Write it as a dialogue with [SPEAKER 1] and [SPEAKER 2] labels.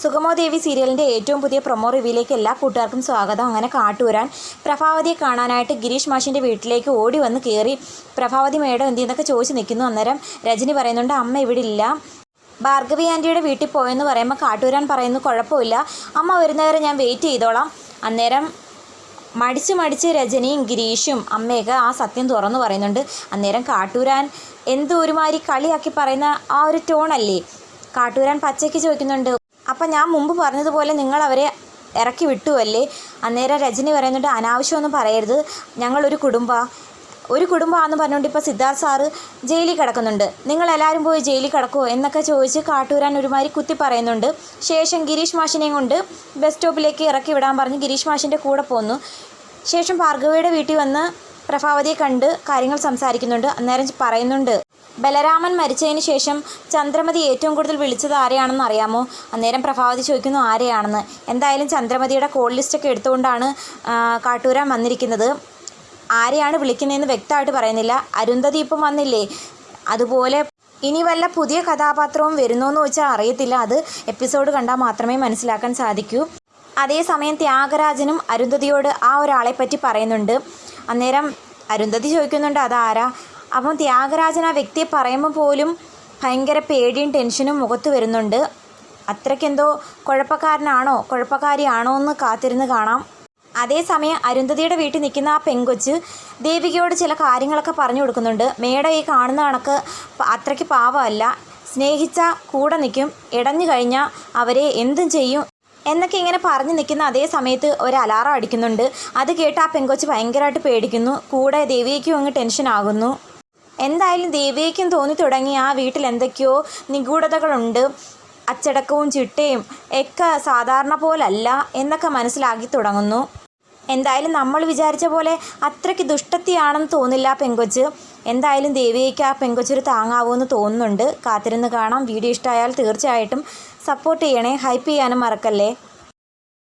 [SPEAKER 1] സുഗമോ ദേവി സീരിയലിന്റെ ഏറ്റവും പുതിയ പ്രൊമോ റിവ്യൂയിലേക്ക് എല്ലാ കൂട്ടുകാർക്കും സ്വാഗതം. അങ്ങനെ കാട്ടുവരാൻ പ്രഭാവതിയെ കാണാനായിട്ട് ഗിരീഷ് മാഷിന്റെ വീട്ടിലേക്ക് ഓടി വന്ന് കയറി പ്രഭാവതി മേഡം എന്ത് ചെയ്യുന്നൊക്കെ ചോദിച്ച് നിൽക്കുന്നു? അന്നേരം രജനി പറയുന്നുണ്ട് അമ്മ ഇവിടെ ഇല്ല ഭാർഗവി ആന്റിയുടെ വീട്ടിൽ പോയെന്ന് പറയുമ്പോൾ കാട്ടുവരാൻ പറയുന്നു കുഴപ്പമില്ല. അമ്മ വരുന്നവരെ ഞാൻ വെയിറ്റ് ചെയ്തോളാം. അന്നേരം മടിച്ച് മടിച്ച് രജനിയും ഗിരീഷും അമ്മയൊക്കെ ആ സത്യം തുറന്നു പറയുന്നുണ്ട്. അന്നേരം കാട്ടൂരാൻ എന്തോ ഒരുമാതിരി കളിയാക്കി പറയുന്ന ആ ഒരു ടോണല്ലേ കാട്ടൂരാൻ പച്ചയ്ക്ക് ചോദിക്കുന്നുണ്ട് അപ്പം ഞാൻ മുമ്പ് പറഞ്ഞതുപോലെ നിങ്ങൾ അവരെ ഇറക്കി വിട്ടുവല്ലേ? അന്നേരം രജനി പറയുന്നുണ്ട് അനാവശ്യമൊന്നും പറയരുത്. ഞങ്ങളൊരു കുടുംബ ഒരു കുടുംബമാണെന്ന് പറഞ്ഞുകൊണ്ട് ഇപ്പോൾ സിദ്ധാർത്ഥ് സാറ് ജയിലിൽ കിടക്കുന്നുണ്ട്. നിങ്ങളെല്ലാവരും പോയി ജയിലിൽ കിടക്കുമോ എന്നൊക്കെ ചോദിച്ച് കാട്ടൂരാൻ ഒരുമാതിരി കുത്തി പറയുന്നുണ്ട്. ശേഷം ഗിരീഷ് മാഷിനെയും കൊണ്ട് ബസ് സ്റ്റോപ്പിലേക്ക് ഇറക്കി വിടാൻ പറഞ്ഞ് ഗിരീഷ് മാഷിന്റെ കൂടെ പോന്നു. ശേഷം ഭാർഗവിയുടെ വീട്ടിൽ വന്ന് പ്രഭാവതിയെ കണ്ട് കാര്യങ്ങൾ സംസാരിക്കുന്നുണ്ട്. അന്നേരം പറയുന്നുണ്ട് ബലരാമൻ മരിച്ചതിന് ശേഷം ചന്ദ്രമതി ഏറ്റവും കൂടുതൽ വിളിച്ചത് ആരെയാണെന്ന് അറിയാമോ? അന്നേരം പ്രഭാവതി ചോദിക്കുന്നു ആരെയാണെന്ന്? എന്തായാലും ചന്ദ്രമതിയുടെ കോൾ ലിസ്റ്റൊക്കെ എടുത്തുകൊണ്ടാണ് കാട്ടൂരാൻ വന്നിരിക്കുന്നത്. ആരെയാണ് വിളിക്കുന്നതെന്ന് വ്യക്തമായിട്ട് പറയുന്നില്ല. അരുന്ധതി ഇപ്പം വന്നില്ലേ? അതുപോലെ ഇനി വല്ല പുതിയ കഥാപാത്രവും വരുന്നോ എന്ന് വെച്ചാൽ അറിയത്തില്ല. അത് എപ്പിസോഡ് കണ്ടാൽ മാത്രമേ മനസ്സിലാക്കാൻ സാധിക്കൂ. അതേസമയം ത്യാഗരാജനും അരുന്ധതിയോട് ആ ഒരാളെ പറ്റി പറയുന്നുണ്ട്. അന്നേരം അരുന്ധതി ചോദിക്കുന്നുണ്ട് അതാരാ? അപ്പം ത്യാഗരാജൻ ആ വ്യക്തിയെ പറയുമ്പോൾ പോലും ഭയങ്കര പേടിയും ടെൻഷനും മുഖത്ത് വരുന്നുണ്ട്. അത്രയ്ക്കെന്തോ കുഴപ്പക്കാരനാണോ കുഴപ്പക്കാരിയാണോ എന്ന് കാത്തിരുന്ന് കാണാം. അതേസമയം അരുന്ധതിയുടെ വീട്ടിൽ നിൽക്കുന്ന ആ പെങ്കൊച്ച് ദേവികയോട് ചില കാര്യങ്ങളൊക്കെ പറഞ്ഞു കൊടുക്കുന്നുണ്ട്. മേഡം ഈ കാണുന്ന കണക്ക് അത്രയ്ക്ക് പാവമല്ല. സ്നേഹിച്ച കൂടെ നിൽക്കും. ഇടഞ്ഞു കഴിഞ്ഞാൽ അവരെ എന്തും ചെയ്യും എന്നൊക്കെ ഇങ്ങനെ പറഞ്ഞു നിൽക്കുന്ന അതേ സമയത്ത് ഒരു അലാറം അടിക്കുന്നുണ്ട്. അത് കേട്ട് ആ പെങ്കൊച്ച് ഭയങ്കരമായിട്ട് പേടിക്കുന്നു. കൂടെ ദേവികയ്ക്കും അങ്ങ് ടെൻഷൻ ആകുന്നു. എന്തായാലും ദേവികയ്ക്കും തോന്നി തുടങ്ങി. ആ വീട്ടിൽ എന്തൊക്കെയോ നിഗൂഢതകളുണ്ട്. അച്ചടക്കവും ചിട്ടയും ഒക്കെ സാധാരണ പോലല്ല എന്നൊക്കെ മനസ്സിലാക്കി തുടങ്ങുന്നു. എന്തായാലും നമ്മൾ വിചാരിച്ച പോലെ അത്രയ്ക്ക് ദുഷ്ടത്തിയാണെന്ന് തോന്നില്ല പെങ്കൊച്ച്. എന്തായാലും ദേവികയ്ക്ക് ആ പെങ്കൊച്ചൊരു താങ്ങാവുമെന്ന് തോന്നുന്നുണ്ട്. കാത്തിരുന്ന് കാണാം. വീഡിയോ ഇഷ്ടമായാൽ തീർച്ചയായിട്ടും സപ്പോർട്ട് ചെയ്യണേ. ഹൈപ്പ് ചെയ്യാനും മറക്കല്ലേ?